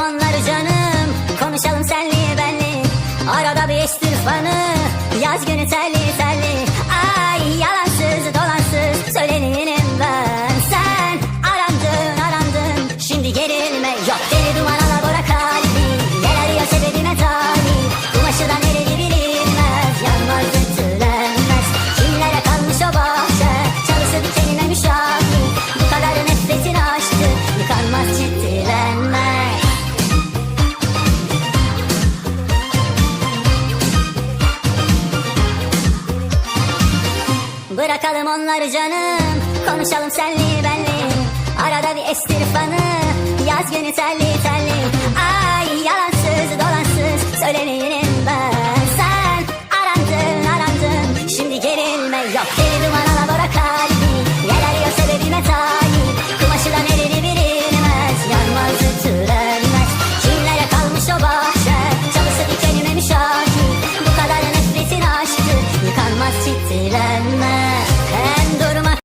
Anlarım canım. Konuşalım senli benli Arada bir istirfanı Yaz günü Bırakalım onları canım. Konuşalım senli benli. Arada bir estir fanı. Yaz günü terli terli. Ay yalansız dolansız Söyleneyim ben. Sen arandın arandın. Şimdi gerilme yok Deli